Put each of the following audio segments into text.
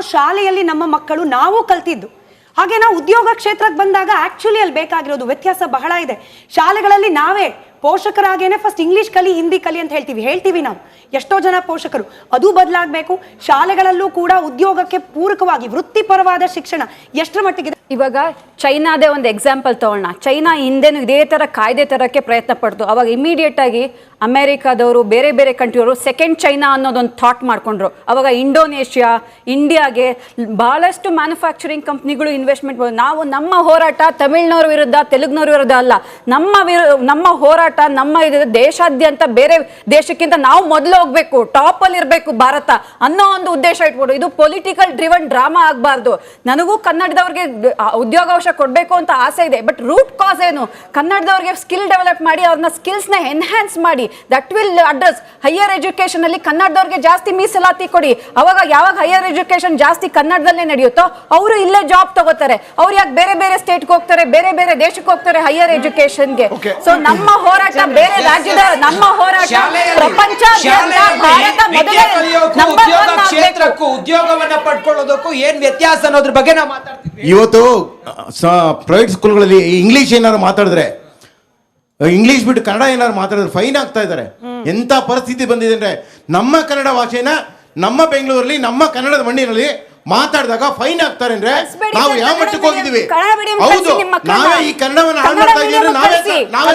ಶಾಲೆಯಲ್ಲಿ ನಮ್ಮ ಮಕ್ಕಳು ನಾವು ಕಲ್ತಿದ್ದು. ಹಾಗೆ ನಾವು ಉದ್ಯೋಗ ಕ್ಷೇತ್ರಕ್ಕೆ ಬಂದಾಗ ಆಕ್ಚುಲಿ ಅಲ್ಲಿ ಬೇಕಾಗಿರೋದು ವ್ಯತ್ಯಾಸ ಬಹಳ ಇದೆ. ಶಾಲೆಗಳಲ್ಲಿ ನಾವೇ ಪೋಷಕರಾಗೇನೆ ಫಸ್ಟ್ ಇಂಗ್ಲೀಷ್ ಕಲಿ ಹಿಂದಿ ಕಲಿ ಅಂತ ಹೇಳ್ತೀವಿ. ಹೇಳ್ತೀವಿ ನಾವು. ಎಷ್ಟೋ ಜನ ಪೋಷಕರು. ಅದು ಬದಲಾಗಬೇಕು. ಶಾಲೆಗಳಲ್ಲೂ ಕೂಡ ಉದ್ಯೋಗಕ್ಕೆ ಪೂರಕವಾಗಿ ವೃತ್ತಿಪರವಾದ ಶಿಕ್ಷಣ ಎಷ್ಟರ ಮಟ್ಟಿಗೆ ಇವಾಗ ಚೈನಾದೇ ಒಂದು ಎಕ್ಸಾಂಪಲ್ ತಗೊಳ್ಳೋಣ ಚೈನಾ ಹಿಂದೆನೂ ಇದೇ ಥರ ಕಾಯ್ದೆ ತರೋಕ್ಕೆ ಪ್ರಯತ್ನ ಪಡ್ತು ಅವಾಗ ಇಮಿಡಿಯೇಟಾಗಿ ಅಮೇರಿಕಾದವರು ಬೇರೆ ಬೇರೆ ಕಂಟ್ರಿಯವರು ಸೆಕೆಂಡ್ ಚೈನಾ ಅನ್ನೋದೊಂದು ಥಾಟ್ ಮಾಡ್ಕೊಂಡ್ರು. ಅವಾಗ ಇಂಡೋನೇಷ್ಯಾ ಇಂಡಿಯಾಗೆ ಭಾಳಷ್ಟು ಮ್ಯಾನುಫ್ಯಾಕ್ಚರಿಂಗ್ ಕಂಪ್ನಿಗಳು ಇನ್ವೆಸ್ಟ್ಮೆಂಟ್ ನಾವು ನಮ್ಮ ಹೋರಾಟ ತಮಿಳ್ನವ್ರ ವಿರುದ್ಧ ತೆಲುಗಿನವ್ರ ವಿರುದ್ಧ ಅಲ್ಲ. ನಮ್ಮ ವಿರು ನಮ್ಮ ಹೋರಾಟ ನಮ್ಮ ಇದು ದೇಶಾದ್ಯಂತ ಬೇರೆ ದೇಶಕ್ಕಿಂತ ನಾವು ಮೊದಲು ಹೋಗಬೇಕು ಟಾಪಲ್ಲಿ ಇರಬೇಕು ಭಾರತ ಅನ್ನೋ ಒಂದು ಉದ್ದೇಶ ಇಟ್ಬೋದು ಇದು ಪೊಲಿಟಿಕಲ್ ಡ್ರಿವನ್ ಡ್ರಾಮಾ ಆಗಬಾರ್ದು. ನನಗೂ ಕನ್ನಡದವ್ರಿಗೆ ಆ, ಉದ್ಯೋಗಾವಕಾಶ ಕೊಡಬೇಕು ಅಂತ ಆಸೆ ಇದೆ. ಬಟ್ ರೂಟ್ ಕಾಸ್ ಏನು? ಕನ್ನಡದವ್ರಿಗೆ ಸ್ಕಿಲ್ ಡೆವಲಪ್ ಮಾಡಿ ಅವ್ರನ್ನ ಸ್ಕಿಲ್ಸ್ನ ಎನ್ಹ್ಯಾನ್ಸ್ ಮಾಡಿ. That will address higher education ಅಲ್ಲಿ ಕನ್ನಡದವ್ರಿಗೆ ಜಾಸ್ತಿ ಮೀಸಲಾತಿ ಕೊಡಿ. ಅವಾಗ ಯಾವಾಗ ಹೈಯರ್ ಎಜುಕೇಷನ್ ಜಾಸ್ತಿ ಕನ್ನಡದಲ್ಲೇ ನಡೆಯುತ್ತೋ ಅವರು ಇಲ್ಲೇ ಜಾಬ್ ತಗೋತಾರೆ. ಅವ್ರು ಯಾಕೆ ಬೇರೆ ಬೇರೆ ಸ್ಟೇಟ್ಗೆ ಹೋಗ್ತಾರೆ ಬೇರೆ ಬೇರೆ ದೇಶಕ್ಕೆ ಹೋಗ್ತಾರೆ ಹೈಯರ್ ಎಜುಕೇಶನ್ಗೆ. ಸೊ ನಮ್ಮ ಹೋರಾಟ ಬೇರೆ ರಾಜ್ಯದ ನಮ್ಮ ಹೋರಾಟ ಪ್ರಪಂಚ ಭಾರತ ಮೊದಲೇ ಉದ್ಯೋಗವನ್ನ ಪಡ್ಕೊಳ್ಳೋದಕ್ಕೂ ಏನ್ ವ್ಯತ್ಯಾಸ ಅನ್ನೋದ್ರ ಬಗ್ಗೆ ನಾವು ಮಾತಾಡ್ತೀವಿ ಇವತ್ತು ಪ್ರೈವೇಟ್ ಸ್ಕೂಲ್ಗಳಲ್ಲಿ ಇಂಗ್ಲೀಷ್ ಏನಾದ್ರು ಮಾತಾಡಿದ್ರೆ ಇಂಗ್ಲೀಷ್ ಬಿಟ್ಟು ಕನ್ನಡ ಏನಾದ್ರು ಮಾತಾಡಿದ್ರೆ ಫೈನ್ ಆಗ್ತಾ ಇದ್ದಾರೆ. ಎಂಥ ಪರಿಸ್ಥಿತಿ ಬಂದಿದೆ ಅಂದ್ರೆ, ನಮ್ಮ ಕನ್ನಡ ಭಾಷೆನ ನಮ್ಮ ಬೆಂಗಳೂರಲ್ಲಿ, ನಮ್ಮ ಕನ್ನಡದ ಮಣ್ಣಿನಲ್ಲಿ ಮಾತಾಡಿದಾಗ ಫೈನ್ ಹಾಕ್ತಾರೆ ಅಂದ್ರೆ ನಾವು ಯಾವ ಮಟ್ಟಕ್ಕೆ ಹೋಗಿದೀವಿ ಹೌದು. ನಾವೇ ಈ ಕನ್ನಡವನ್ನು ಹಾಳು ಮಾಡ್ತಾ ಇದೀವಿ ನಾವೇ. ನಾವೇ.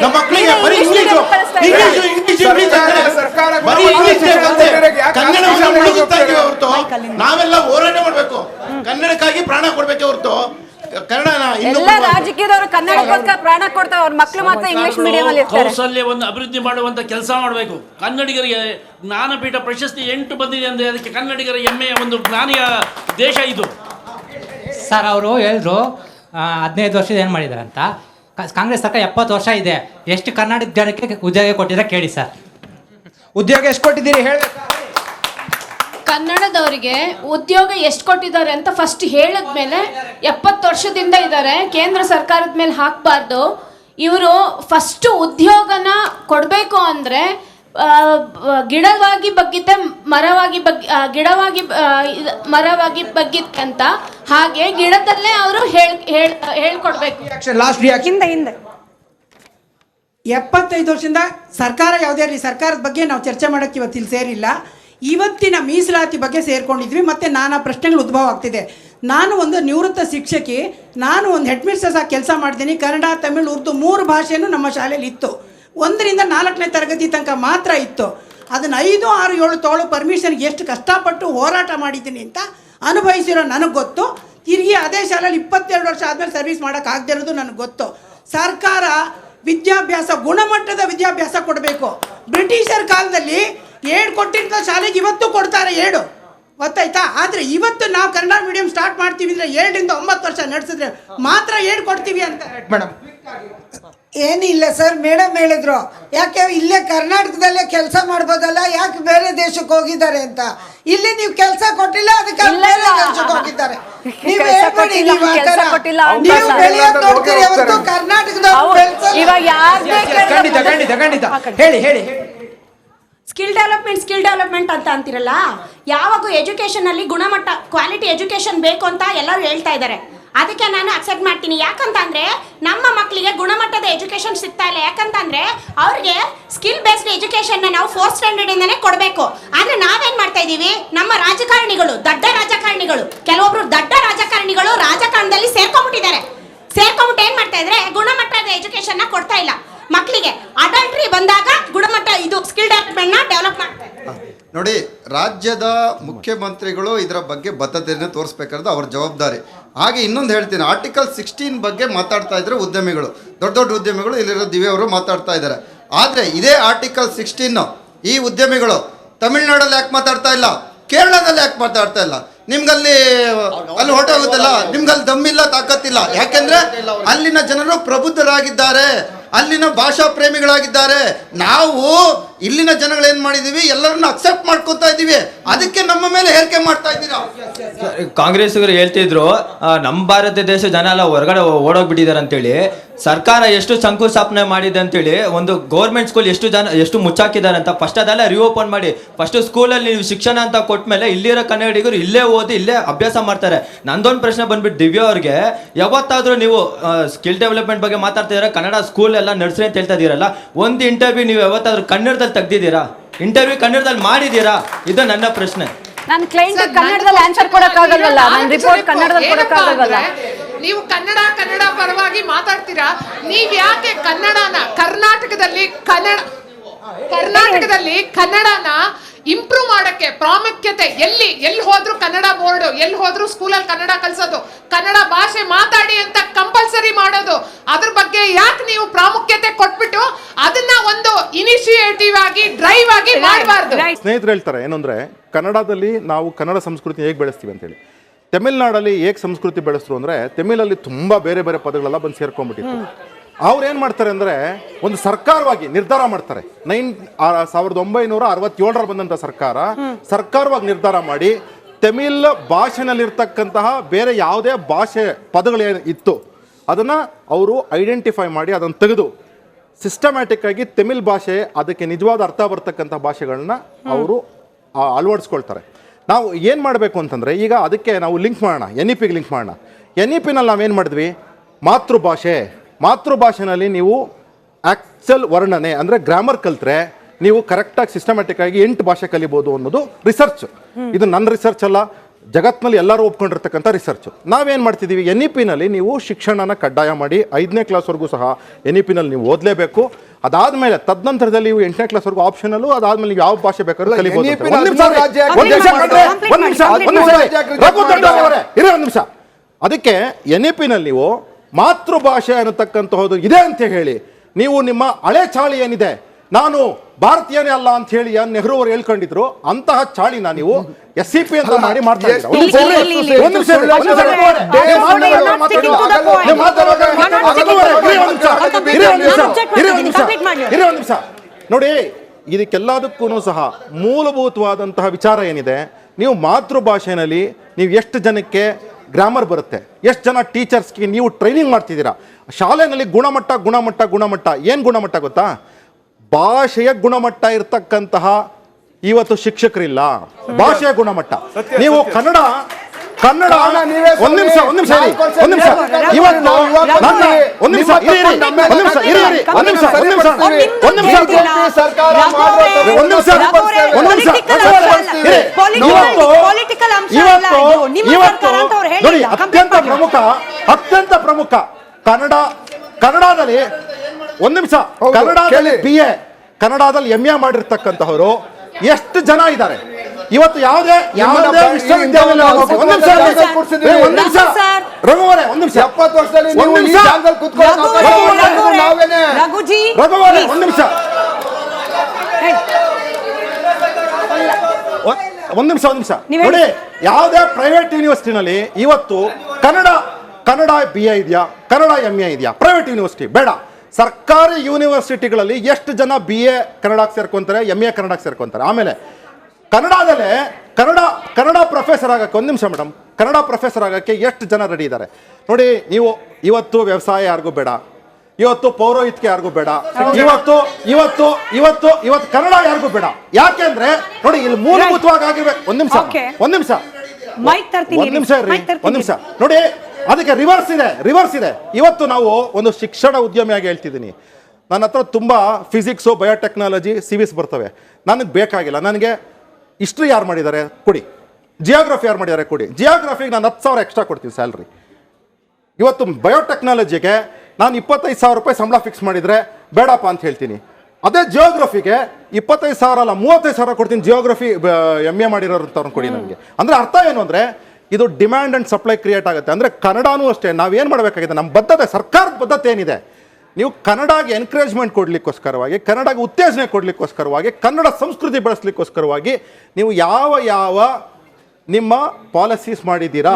ನಮ್ಮ ಮಕ್ಕಳಿಗೆ ಬರೀ ಇಂಗ್ಲಿಷ್ ಇಂಗ್ಲಿಷ್ ಇಂಗ್ಲಿಷ್ ಬರೀ ಇಂಗ್ಲಿಷ್ ಕನ್ನಡವನ್ನು ಮುಳುಗುತ್ತಾ ಇದೀವಿ ಹೊರತು. ನಾವೆಲ್ಲ ಹೋರಾಟ ಮಾಡ್ಬೇಕು. ಕನ್ನಡಕ್ಕಾಗಿ ಪ್ರಾಣ ಕೊಡ್ಬೇಕು ಹೊರತು. ಕನ್ನಡನ ಎಲ್ಲ ರಾಜಕೀಯದವರು ಕನ್ನಡಕ್ಕೋಸ್ಕರ ಪ್ರಾಣ ಕೊಡ್ತಾರೆ ಅವ್ರ ಮಕ್ಕಳು ಮಾತ್ರ ಇಂಗ್ಲಿಷ್ ಮೀಡಿಯಂ ಅಲ್ಲಿ ಇರ್ತಾರೆ. ಕೌಶಲ್ಯವನ್ನು ಅಭಿವೃದ್ಧಿ ಮಾಡುವಂತ ಕೆಲಸ ಮಾಡಬೇಕು. ಕನ್ನಡಿಗರಿಗೆ ಜ್ಞಾನಪೀಠ ಪ್ರಶಸ್ತಿ ಎಂಟು ಬಂದಿದೆ ಅಂದ್ರೆ ಅದಕ್ಕೆ ಕನ್ನಡಿಗರ ಹೆಮ್ಮೆಯ ಒಂದು ಜ್ಞಾನಿಯ ದೇಶ ಇದು. ಸರ್ ಅವರು ಹೇಳಿದ್ರು ಹದಿನೈದು ವರ್ಷದ ಏನು ಮಾಡಿದ್ದಾರೆ ಅಂತ. ಕಾಂಗ್ರೆಸ್ ಸರ್ಕಾರ ಎಪ್ಪತ್ತು ವರ್ಷ ಇದೆ. ಎಷ್ಟು ಕರ್ನಾಟಕ ಜನಕ್ಕೆ ಉದ್ಯೋಗ ಕೊಟ್ಟಿದ್ರೆ ಕೇಳಿ ಸರ್. ಉದ್ಯೋಗ ಎಷ್ಟು ಕೊಟ್ಟಿದ್ದೀರಿ ಹೇಳ್ಬೇಕಾ ಕನ್ನಡದವರಿಗೆ ಉದ್ಯೋಗ ಎಷ್ಟು ಕೊಟ್ಟಿದ್ದಾರೆ ಅಂತ ಫಸ್ಟ್ ಹೇಳಿದ್ಮೇಲೆ ಎಪ್ಪತ್ತು ವರ್ಷದಿಂದ ಇದ್ದಾರೆ. ಕೇಂದ್ರ ಸರ್ಕಾರದ ಮೇಲೆ ಹಾಕಬಾರ್ದು. ಇವರು ಫಸ್ಟ್ ಉದ್ಯೋಗನ ಕೊಡಬೇಕು ಅಂದರೆ ಗಿಡವಾಗಿ ಬಗ್ಗಿದ್ದೆ ಮರವಾಗಿ ಬಗ್ಗಿ ಗಿಡವಾಗಿ ಮರವಾಗಿ ಬಗ್ಗಿದ್ಕಂತ ಅಂತ ಹಾಗೆ ಗಿಡದಲ್ಲೇ ಅವರು ಹೇಳ್ ಹೇಳ್ ಹೇಳ್ಕೊಡ್ಬೇಕು. ಲಾಸ್ಟ್ ಹಿಂದೆ ಹಿಂದೆ. ಎಪ್ಪತ್ತೈದು ವರ್ಷದಿಂದ ಸರ್ಕಾರ ಯಾವುದೇ ಇರಲಿ ಸರ್ಕಾರದ ಬಗ್ಗೆ ನಾವು ಚರ್ಚೆ ಮಾಡೋಕ್ಕೆ ಇವತ್ತಿಲ್ಲಿ ಸೇರಿಲ್ಲ. ಇವತ್ತಿನ ಮೀಸಲಾತಿ ಬಗ್ಗೆ ಸೇರ್ಕೊಂಡಿದ್ವಿ, ಮತ್ತು ನಾನಾ ಪ್ರಶ್ನೆಗಳು ಉದ್ಭವ ಆಗ್ತಿದೆ. ನಾನು ಒಂದು ನಿವೃತ್ತ ಶಿಕ್ಷಕಿ, ನಾನು ಒಂದು ಹೆಡ್ ಮಿಸ್ಟರ್ಸ್ ಆಗಿ ಕೆಲಸ ಮಾಡ್ತೀನಿ, ಕನ್ನಡ, ತಮಿಳು, ಉರ್ದು ಮೂರು ಭಾಷೆಯೂ ನಮ್ಮ ಶಾಲೆಯಲ್ಲಿ ಇತ್ತು. ಒಂದರಿಂದ ನಾಲ್ಕನೇ ತರಗತಿ ತನಕ ಮಾತ್ರ ಇತ್ತು. ಅದನ್ನು ಐದು, ಆರು, ಏಳು ತೋಳು ಪರ್ಮಿಷನ್ಗೆ ಎಷ್ಟು ಕಷ್ಟಪಟ್ಟು ಹೋರಾಟ ಮಾಡಿದ್ದೀನಿ ಅಂತ ಅನುಭವಿಸಿರೋ ನನಗೆ ಗೊತ್ತು. ತಿರುಗಿ ಅದೇ ಶಾಲೆಯಲ್ಲಿ ಇಪ್ಪತ್ತೆರಡು ವರ್ಷ ಆದಮೇಲೆ ಸರ್ವಿಸ್ ಮಾಡೋಕ್ಕಾಗದೇ ಇರೋದು ನನಗೆ ಗೊತ್ತು. ಸರ್ಕಾರ ವಿದ್ಯಾಭ್ಯಾಸ, ಗುಣಮಟ್ಟದ ವಿದ್ಯಾಭ್ಯಾಸ ಕೊಡಬೇಕು. ಬ್ರಿಟಿಷರ ಕಾಲದಲ್ಲಿ ಏಳು ಕೊಟ್ಟಿದ್ದ ಶಾಲೆಗೆ ಇವತ್ತು ಕೊಡ್ತಾರೆ ಏಳು. ಗೊತ್ತಾಯ್ತಾ? ಆದರೆ ಇವತ್ತು ನಾವು ಕನ್ನಡ ಮೀಡಿಯಂ ಸ್ಟಾರ್ಟ್ ಮಾಡ್ತೀವಿ ಅಂದರೆ ಏಳರಿಂದ ಒಂಬತ್ತು ವರ್ಷ ನಡೆಸಿದ್ರೆ ಮಾತ್ರ ಏಳು ಕೊಡ್ತೀವಿ ಅಂತ. ಮೇಡಮ್. ಏನಿಲ್ಲ ಸರ್ ಮೇಡಮ್ ಹೇಳಿದ್ರು. ಯಾಕೆ ಇಲ್ಲೇ ಕರ್ನಾಟಕದಲ್ಲೇ ಕೆಲಸ ಮಾಡ್ಬೋದಲ್ಲ ಯಾಕೆ ಬೇರೆ ದೇಶಕ್ಕೆ ಹೋಗಿದ್ದಾರೆ ಅಂತ. ಇಲ್ಲಿ ನೀವು ಕೆಲಸ ಕೊಟ್ಟಿಲ್ಲ ಅದಕ್ಕೆ ಬೇರೆ ದೇಶಕ್ಕೆ ಹೋಗಿದ್ದಾರೆ. ನೀವು ಹೇಳ್ಬೇಡಿ ನೀವು ಆ ಥರ. ನೀವು ಸರ್. ಬೆಳೆಯೋದು ನೋಡ್ತೀರಿ ಅವತ್ತು ಕರ್ನಾಟಕದವ್ರು ಬೆಳ್ಸಲ್ಲ. ಇವಾಗ ಯಾರದೇ ಖಂಡಿತ ಖಂಡಿತ ಖಂಡಿತ. ಹೇಳಿ ಹೇಳಿ ಹೇಳಿ. ಸ್ಕಿಲ್ ಡೆವಲಪ್ಮೆಂಟ್ ಸ್ಕಿಲ್ ಡೆವಲಪ್ಮೆಂಟ್ ಅಂತ ಅಂತಿರಲ್ಲ? ಯಾವಾಗ ಎಜುಕೇಶನ್ ಅಲ್ಲಿ ಗುಣಮಟ್ಟ ಕ್ವಾಲಿಟಿ ಎಜುಕೇಶನ್ ಬೇಕು ಅಂತ ಎಲ್ಲರೂ ಹೇಳ್ತಾ ಇದ್ದಾರೆ. ಅದಕ್ಕೆ ನಾನು ಅಕ್ಸೆಪ್ಟ್ ಮಾಡ್ತೀನಿ. ಯಾಕಂತಂದ್ರೆ ನಮ್ಮ ಮಕ್ಕಳಿಗೆ ಗುಣಮಟ್ಟದ ಎಜುಕೇಶನ್ ಸಿಗ್ತಾ ಇಲ್ಲ. ಯಾಕಂತಂದ್ರೆ ಅವ್ರಿಗೆ ಸ್ಕಿಲ್ ಬೇಸ್ಡ್ ಎಜುಕೇಶನ್ ನಾವು ಫೋರ್ತ್ ಸ್ಟ್ಯಾಂಡರ್ಡ್ ಇಂದಾನೆ ಕೊಡಬೇಕು. ಆದ್ರೆ ನಾವೇನ್ ಮಾಡ್ತಾ ಇದೀವಿ ನಮ್ಮ ರಾಜಕಾರಣಿಗಳು, ದೊಡ್ಡ ರಾಜಕಾರಣಿಗಳು. ಕೆಲವೊಬ್ರು ದೊಡ್ಡ ರಾಜಕಾರಣಿಗಳು ರಾಜಕಾರಣದಲ್ಲಿ ಸೇರ್ಕೊಂಡ್ಬಿಟ್ಟಿದ್ದಾರೆ. ಸೇರ್ಕೊಂಡ್ಬಿಟ್ಟು ಏನ್ ಮಾಡ್ತಾ ಇದ್ರೆ ಗುಣಮಟ್ಟದ ಎಜುಕೇಶನ್ನ ಕೊಡ್ತಾ ಇಲ್ಲ. ಮಕ್ಕಳಿಗೆ ಅಡಲ್ಟ್ರಿ ಬಂದಾಗ ಗುಣಮಟ್ಟ ಇದು ಸ್ಕಿಲ್ ಡೆವಲಪ್ಮೆಂಟ್ ಡೆವಲಪ್ ಮಾಡ್ತಾರೆ ನೋಡಿ, ರಾಜ್ಯದ ಮುಖ್ಯಮಂತ್ರಿಗಳು ಇದರ ಬಗ್ಗೆ ಬದ್ಧತೆಯನ್ನು ತೋರಿಸ್ಬೇಕಾದ್ರೆ ಅವ್ರ ಜವಾಬ್ದಾರಿ. ಹಾಗೆ ಇನ್ನೊಂದು ಹೇಳ್ತೀನಿ ಆರ್ಟಿಕಲ್ ಸಿಕ್ಸ್ಟೀನ್ ಬಗ್ಗೆ ಮಾತಾಡ್ತಾ ಇದ್ದಾರೆ ಉದ್ಯಮಿಗಳು, ದೊಡ್ಡ ದೊಡ್ಡ ಉದ್ಯಮಿಗಳು ಇಲ್ಲಿರೋ ದಿವ್ಯ ಅವರು ಮಾತಾಡ್ತಾ ಇದ್ದಾರೆ. ಆದರೆ ಇದೇ ಆರ್ಟಿಕಲ್ ಸಿಕ್ಸ್ಟೀನ್ ಈ ಉದ್ಯಮಿಗಳು ತಮಿಳ್ನಾಡಲ್ಲಿ ಯಾಕೆ ಮಾತಾಡ್ತಾ ಇಲ್ಲ? ಕೇರಳದಲ್ಲಿ ಯಾಕೆ ಮಾತಾಡ್ತಾ ಇಲ್ಲ? ನಿಮ್ಗಲ್ಲಿ ಅಲ್ಲಿ ಹೊರಟೋಗುತ್ತಲ್ಲ ನಿಮ್ಗಲ್ಲಿ ದಮ್ಮಿಲ್ಲ, ತಾಕತ್ತಿಲ್ಲ. ಯಾಕೆಂದ್ರೆ ಅಲ್ಲಿನ ಜನರು ಪ್ರಬುದ್ಧರಾಗಿದ್ದಾರೆ. ಅಲ್ಲಿನ ಭಾಷಾ ಪ್ರೇಮಿಗಳಾಗಿದ್ದಾರೆ. ನಾವು ಇಲ್ಲಿನ ಜನಗಳೇನ್ ಮಾಡಿದೀವಿ? ಎಲ್ಲರನ್ನ ಅಕ್ಸೆಪ್ಟ್ ಮಾಡ್ಕೊತಾ ಇದೀವಿ. ಅದಕ್ಕೆ ನಮ್ಮ ಮೇಲೆ ಹೇರಿಕೆ ಮಾಡ್ತಾ ಇದ್ದೀರಾ? ಕಾಂಗ್ರೆಸ್ಗರು ಹೇಳ್ತಿದ್ರು ನಮ್ಮ ಭಾರತ ದೇಶ ಜನ ಎಲ್ಲ ಹೊರಗಡೆ ಓಡೋಗ್ಬಿಟ್ಟಿದ್ದಾರೆ ಅಂತೇಳಿ. ಸರ್ಕಾರ ಎಷ್ಟು ಶಂಕುಸ್ಥಾಪನೆ ಮಾಡಿದೆ ಅಂತೇಳಿ, ಒಂದು ಗೌರ್ಮೆಂಟ್ ಸ್ಕೂಲ್ ಎಷ್ಟು ಜನ ಎಷ್ಟು ಮುಚ್ಚಾಕಿದ್ದಾರೆ ಅಂತ ಫಸ್ಟ್ ಅದೆಲ್ಲ ರಿಓಪನ್ ಮಾಡಿ ಫಸ್ಟ್ ಸ್ಕೂಲಲ್ಲಿ ನೀವು ಶಿಕ್ಷಣ ಅಂತ ಕೊಟ್ಮೇಲೆ ಇಲ್ಲಿರೋ ಕನ್ನಡಿಗರು ಇಲ್ಲೇ ಓದಿ, ಇಲ್ಲೇ ಅಭ್ಯಾಸ ಮಾಡ್ತಾರೆ. ನಂದೊಂದು ಪ್ರಶ್ನೆ ಬಂದ್ಬಿಟ್ಟು ದಿವ್ಯ ಅವ್ರಿಗೆ, ಯಾವತ್ತಾದ್ರೂ ನೀವು ಸ್ಕಿಲ್ ಡೆವಲಪ್ಮೆಂಟ್ ಬಗ್ಗೆ ಮಾತಾಡ್ತಿದ್ದೀರಾ? ಕನ್ನಡ ಸ್ಕೂಲ್ ಎಲ್ಲ ನರ್ಸರಿ ಅಂತ ಹೇಳ್ತಾ ಇದೀರಲ್ಲ, ಒಂದು ಇಂಟರ್ವ್ಯೂ ನೀವು ಯಾವತ್ತಾದ್ರೂ ಕನ್ನಡದಲ್ಲಿ ತೆಗ್ದಿದ್ದೀರಾ? ಇಂಟರ್ವ್ಯೂ ಕನ್ನಡದಲ್ಲಿ ಮಾಡಿದ್ದೀರಾ? ಇದು ನನ್ನ ಪ್ರಶ್ನೆ. ನಾನು ಕ್ಲೈಂಟ್ ಕನ್ನಡದಲ್ಲಿ ಆನ್ಸರ್ ಕೊಡಕಾಗಲ್ಲ ಕೊಡಕ್ಕಾಗಲ್ವಲ್ಲ ನನ್ನ ರಿಪೋರ್ಟ್ ಕನ್ನಡದಲ್ಲಿ ಕೊಡಕಾಗಲ್ಲ ಕೊಡಕ್ಕಾಗಲ್ವಲ್ಲ ನೀವು ಕನ್ನಡ ಕನ್ನಡ ಪರವಾಗಿ ಮಾತಾಡ್ತೀರಾ? ನೀವ್ ಯಾಕೆ ಕನ್ನಡನ ಕರ್ನಾಟಕದಲ್ಲಿ ಕನ್ನಡ ಕರ್ನಾಟಕದಲ್ಲಿ ಕನ್ನಡನ ಇಂಪ್ರೂವ್ ಮಾಡೋಕ್ಕೆ ಪ್ರಾಮುಖ್ಯತೆ ಎಲ್ಲಿ? ಎಲ್ಲಿ ಹೋದ್ರು ಕನ್ನಡ ಬೋರ್ಡು ಎಲ್ಲಿ ಹೋದ್ರು ಸ್ಕೂಲಲ್ಲಿ ಕನ್ನಡ ಕಲಿಸೋದು. ಕನ್ನಡ ಭಾಷೆ ಮಾತಾಡಿ ಅಂತ ಕಂಪಲ್ಸರಿ ಮಾಡೋದು. ಅದ್ರ ಬಗ್ಗೆ ಯಾಕೆ ನೀವು ಪ್ರಾಮುಖ್ಯತೆ ಕೊಟ್ಬಿಟ್ಟು ಅದನ್ನ ಒಂದು ಇನಿಷಿಯೇಟಿವ್ ಆಗಿ ಡ್ರೈವ್ ಆಗಿ ಮಾಡಬಾರ್ದು? ಸ್ನೇಹಿತರು ಹೇಳ್ತಾರೆ ಏನಂದ್ರೆ ಕನ್ನಡದಲ್ಲಿ ನಾವು ಕನ್ನಡ ಸಂಸ್ಕೃತಿ ಹೇಗೆ ಬೆಳೆಸ್ತೀವಿ ಅಂತೇಳಿ. ತಮಿಳ್ನಾಡಲ್ಲಿ ಹೇಗೆ ಸಂಸ್ಕೃತಿ ಬೆಳೆಸ್ರು ಅಂದ್ರೆ ತಮಿಳಲ್ಲಿ ತುಂಬಾ ಬೇರೆ ಬೇರೆ ಪದಗಳೆಲ್ಲ ಬಂದು ಸೇರ್ಕೊಂಡ್ಬಿಟ್ಟಿತ್ತು. ಅವ್ರು ಏನು ಮಾಡ್ತಾರೆ ಅಂದರೆ ಒಂದು ಸರ್ಕಾರವಾಗಿ ನಿರ್ಧಾರ ಮಾಡ್ತಾರೆ. ನೈನ್ ಸಾವಿರದ ಒಂಬೈನೂರ ಅರವತ್ತೇಳರ ಬಂದಂಥ ಸರ್ಕಾರ ಸರ್ಕಾರವಾಗಿ ನಿರ್ಧಾರ ಮಾಡಿ ತಮಿಳ್ ಭಾಷೆನಲ್ಲಿರ್ತಕ್ಕಂತಹ ಬೇರೆ ಯಾವುದೇ ಭಾಷೆ ಪದಗಳು ಏನು ಇತ್ತು, ಅದನ್ನು ಅವರು ಐಡೆಂಟಿಫೈ ಮಾಡಿ ಅದನ್ನು ತೆಗೆದು ಸಿಸ್ಟಮ್ಯಾಟಿಕ್ ಆಗಿ ತಮಿಳ್ ಭಾಷೆ ಅದಕ್ಕೆ ನಿಜವಾದ ಅರ್ಥ ಬರ್ತಕ್ಕಂಥ ಭಾಷೆಗಳನ್ನ ಅವರು ಅಳವಡಿಸ್ಕೊಳ್ತಾರೆ. ನಾವು ಏನು ಮಾಡಬೇಕು ಅಂತಂದರೆ ಈಗ ಅದಕ್ಕೆ ನಾವು ಲಿಂಕ್ ಮಾಡೋಣ ಎನ್ ಇ ಪಿಗೆ ಲಿಂಕ್ ಮಾಡೋಣ. ಎನ್ ಇ ಪಿನಲ್ಲಿ ನಾವೇನು ಮಾಡಿದ್ವಿ? ಮಾತೃಭಾಷೆ. ಮಾತೃಭಾಷೆನಲ್ಲಿ ನೀವು ಆಕ್ಚುಲ್ ವರ್ಣನೆ ಅಂದರೆ ಗ್ರಾಮರ್ ಕಲ್ತ್ರೆ ನೀವು ಕರೆಕ್ಟಾಗಿ ಸಿಸ್ಟಮ್ಯಾಟಿಕ್ ಆಗಿ ಎಂಟು ಭಾಷೆ ಕಲಿಬೋದು ಅನ್ನೋದು ರಿಸರ್ಚ್ ಇದು ನನ್ನ ರಿಸರ್ಚ್ ಅಲ್ಲ ಜಗತ್ನಲ್ಲಿ ಎಲ್ಲರೂ ಒಪ್ಕೊಂಡಿರ್ತಕ್ಕಂಥ ರಿಸರ್ಚ್ ನಾವೇನು ಮಾಡ್ತಿದ್ದೀವಿ ಎನ್ ಇ ಪಿನಲ್ಲಿ ನೀವು ಶಿಕ್ಷಣನ ಕಡ್ಡಾಯ ಮಾಡಿ ಐದನೇ ಕ್ಲಾಸ್ವರೆಗೂ ಸಹ ಎನ್ ಇ ಪಿನಲ್ಲಿ ನೀವು ಓದಲೇಬೇಕು. ಅದಾದಮೇಲೆ ತದನಂತರದಲ್ಲಿ ನೀವು ಎಂಟನೇ ಕ್ಲಾಸ್ವರೆಗೂ ಅಲ್ಲೂ ಅದಾದ್ಮೇಲೆ ನೀವು ಯಾವ ಭಾಷೆ ಬೇಕಾದ್ರೂ ಕಲಿಬೋದು ಇರಿ ಒಂದ್ ನಿಮಿಷ. ಅದಕ್ಕೆ ಎನ್ ಇ ಪಿನಲ್ಲಿ ನೀವು ಮಾತೃಭಾಷೆ ಅನ್ನತಕ್ಕಂತಹದ್ದು ಇದೆ ಅಂತ ಹೇಳಿ ನೀವು ನಿಮ್ಮ ಹಳೆ ಚಾಳಿ ಏನಿದೆ ನಾನು ಭಾರತೀಯನೇ ಅಲ್ಲ ಅಂತ ಹೇಳಿ ನೆಹರು ಅವರು ಹೇಳ್ಕೊಂಡಿದ್ರು ಅಂತಹ ಚಾಳಿನ ನೀವು ಎಸ್ ಸಿ ಪಿ ಅಂತ ಮಾಡಿ ಮಾಡ್ತಾ ನಿಮಿಷ ನೋಡಿ ಇದಕ್ಕೆಲ್ಲದಕ್ಕೂ ಸಹ ಮೂಲಭೂತವಾದಂತಹ ವಿಚಾರ ಏನಿದೆ ನೀವು ಮಾತೃಭಾಷೆನಲ್ಲಿ ನೀವು ಎಷ್ಟು ಜನಕ್ಕೆ ಗ್ರಾಮರ್ ಬರುತ್ತೆ. ಎಷ್ಟು ಜನ ಟೀಚರ್ಸ್ಗೆ ನೀವು ಟ್ರೈನಿಂಗ್ ಮಾಡ್ತಿದ್ದೀರಾ? ಶಾಲೆನಲ್ಲಿ ಗುಣಮಟ್ಟ ಗುಣಮಟ್ಟ ಗುಣಮಟ್ಟ. ಏನು ಗುಣಮಟ್ಟ ಗೊತ್ತಾ? ಭಾಷೆಯ ಗುಣಮಟ್ಟ ಇರತಕ್ಕಂತಹ ಇವತ್ತು ಶಿಕ್ಷಕರಿಲ್ಲ. ಭಾಷೆಯ ಗುಣಮಟ್ಟ. ನೀವು ಕನ್ನಡ ಕನ್ನಡ ಒಂದ್ ನಿಮಿಷ ಒಂದ್ ನಿಮಿಷ ಇರಿ. ಒಂದ್ ನಿಮಿಷ. ಇವತ್ತು ನನ್ನ ಒಂದ್ ನಿಮಿಷ ಇರಿ ಇರಿ. ಒಂದ್ ನಿಮಿಷ ಇರಿ ಇರಿ. ಒಂದ್ ನಿಮಿಷ ಒಂದ್ ನಿಮಿಷ. ಒಂದ್ ನಿಮಿಷ. ಒಂದ್ ನಿಮಿಷ. ಒಂದ್ ನಿಮಿಷ. ಇವತ್ತು ಇವತ್ತು ಇವತ್ತು ನೋಡಿ ಅತ್ಯಂತ ಪ್ರಮುಖ ಅತ್ಯಂತ ಪ್ರಮುಖ ಕನ್ನಡ ಕನ್ನಡದಲ್ಲಿ ಒಂದ್ ನಿಮಿಷ ಕನ್ನಡದಲ್ಲಿ. ಬಿ ಎ ಕನ್ನಡದಲ್ಲಿ ಎಂ ಎ ಮಾಡಿರ್ತಕ್ಕಂತಹವರು ಎಷ್ಟು ಜನ ಇದ್ದಾರೆ ಇವತ್ತು ಯಾವುದೇ ಯಾವುದೇ ವಿಶ್ವವಿದ್ಯಾಲಯ ಒಂದ್ ನಿಮಿಷ ಒಂದ್ ನಿಮಿಷ. ಏ, ಒಂದ್ ನಿಮಿಷ. ರಘುವರೇ ಒಂದ್ ನಿಮಿಷ ಎಪ್ಪತ್ತು ವರ್ಷದಲ್ಲಿ ಒಂದ್ ನೀವು ಈ ನಿಮಿಷ. ಜಾಗದಲ್ಲಿ ಕೂತ್ಕೊಳ್ಳೋಕೆ ಅವಕಾಶ ರಘು ಅವರೇ, ಮಾಡಿದ್ದು ರಘು ಅವರೇ, ನಾವೇನೆ ರಘುಜಿ ರಘುವರೇ please. ಒಂದ್ ನಿಮಿಷ Hey, ಒಂದ್- ನಿಮಿಷ ಒಂದ್ ನಿಮಿಷ. ನೋಡಿ ಯಾವುದೇ ಪ್ರೈವೇಟ್ ಯೂನಿವರ್ಸಿಟಿನಲ್ಲಿ ಇವತ್ತು ಕನ್ನಡ ಕನ್ನಡ ಬಿ ಎ ಇದೆಯಾ ಕನ್ನಡ ಎಂ ಎ ಇದೆಯಾ? ಪ್ರೈವೇಟ್ ಯೂನಿವರ್ಸಿಟಿ ಬೇಡ. ಸರ್ಕಾರಿ ಯೂನಿವರ್ಸಿಟಿಗಳಲ್ಲಿ ಎಷ್ಟು ಜನ ಬಿ ಎ ಕನ್ನಡಕ್ಕೆ ಸೇರ್ಕೊಂತಾರೆ ಎಂ ಎ ಕನ್ನಡಕ್ಕೆ ಸೇರ್ಕೊಂತಾರೆ? ಆಮೇಲೆ ಕನ್ನಡದಲ್ಲೇ ಕನ್ನಡ ಕನ್ನಡ ಪ್ರೊಫೆಸರ್ ಆಗಕ್ಕೆ ಒಂದು ನಿಮಿಷ ಮೇಡಮ್ ಕನ್ನಡ ಪ್ರೊಫೆಸರ್ ಆಗಕ್ಕೆ ಎಷ್ಟು ಜನ ರೆಡಿ ಇದ್ದಾರೆ? ನೋಡಿ ನೀವು ಇವತ್ತು ವ್ಯವಸಾಯ ಯಾರಿಗೂ ಬೇಡ. ಇವತ್ತು ಪೌರೋಹಿತ್ಗೆ ಯಾರಿಗೂ ಬೇಡ. ಇವತ್ತು ಇವತ್ತು ಇವತ್ತು ಇವತ್ತು ಕನ್ನಡ ಯಾರಿಗೂ ಬೇಡ. ಯಾಕೆಂದ್ರೆ ನೋಡಿ ಇಲ್ಲಿ ಮೂಲಭೂತವಾಗಿ ಆಗಿರ್ಬೇಕು ಒಂದ್ ನಿಮಿಷ. ಒಂದ್ ನಿಮಿಷ. ಒಂದ್ ನಿಮಿಷ ರೀ. ಒಂದ್ ನಿಮಿಷ. ನೋಡಿ ಅದಕ್ಕೆ ರಿವರ್ಸ್ ಇದೆ ರಿವರ್ಸ್ ಇದೆ. ಇವತ್ತು ನಾವು ಒಂದು ಶಿಕ್ಷಣ ಉದ್ಯಮಿಯಾಗಿ ಹೇಳ್ತಿದ್ದೀನಿ. ನನ್ನ ಹತ್ರ ತುಂಬ ಫಿಸಿಕ್ಸು ಬಯೋಟೆಕ್ನಾಲಜಿ ಸಿವಿಸ್ ಬರ್ತವೆ. ನನಗೆ ಬೇಕಾಗಿಲ್ಲ. ನನಗೆ ಹಿಸ್ಟ್ರಿ ಯಾರು ಮಾಡಿದ್ದಾರೆ? ಕೊಡಿ. ಜಿಯೋಗ್ರಫಿ ಯಾರು ಮಾಡಿದ್ದಾರೆ? ಕೊಡಿ. ಜಿಯೋಗ್ರಫಿಗೆ ನಾನು ಹತ್ತು ಸಾವಿರ ಎಕ್ಸ್ಟ್ರಾ ಕೊಡ್ತೀನಿ ಸ್ಯಾಲ್ರಿ ಇವತ್ತು ಬಯೋಟೆಕ್ನಾಲಜಿಗೆ ನಾನು ಇಪ್ಪತ್ತೈದು ಸಾವಿರ ರೂಪಾಯಿ ಸಂಬಳ ಫಿಕ್ಸ್ ಮಾಡಿದರೆ ಬೇಡಪ್ಪ ಅಂತ ಹೇಳ್ತೀನಿ. ಅದೇ ಜಿಯೋಗ್ರಫಿಗೆ ಇಪ್ಪತ್ತೈದು ಸಾವಿರ ಅಲ್ಲ ಮೂವತ್ತೈದು ಸಾವಿರ ಕೊಡ್ತೀನಿ ಜಿಯೋಗ್ರಫಿ ಎಂ ಎ ಮಾಡಿರೋಂಥವ್ರನ್ನ ಕೊಡಿ ನಮಗೆ. ಅಂದರೆ ಅರ್ಥ ಏನು ಅಂದರೆ ಇದು ಡಿಮ್ಯಾಂಡ್ ಆ್ಯಂಡ್ ಸಪ್ಲೈ ಕ್ರಿಯೇಟ್ ಆಗುತ್ತೆ. ಅಂದರೆ ಕನ್ನಡನೂ ಅಷ್ಟೇ ನಾವೇನು ಮಾಡಬೇಕಾಗಿದೆ ನಮ್ಮ ಬದ್ಧತೆ ಸರ್ಕಾರದ ಬದ್ಧತೆ ಏನಿದೆ? ನೀವು ಕನ್ನಡಗೆ ಎನ್ಕರೇಜ್ಮೆಂಟ್ ಕೊಡಲಿಕ್ಕೋಸ್ಕರವಾಗಿ ಕನ್ನಡಗೆ ಉತ್ತೇಜನೆ ಕೊಡಲಿಕ್ಕೋಸ್ಕರವಾಗಿ ಕನ್ನಡ ಸಂಸ್ಕೃತಿ ಬೆಳೆಸಲಿಕ್ಕೋಸ್ಕರವಾಗಿ ನೀವು ಯಾವ ಯಾವ ನಿಮ್ಮ ಪಾಲಿಸೀಸ್ ಮಾಡಿದ್ದೀರಾ.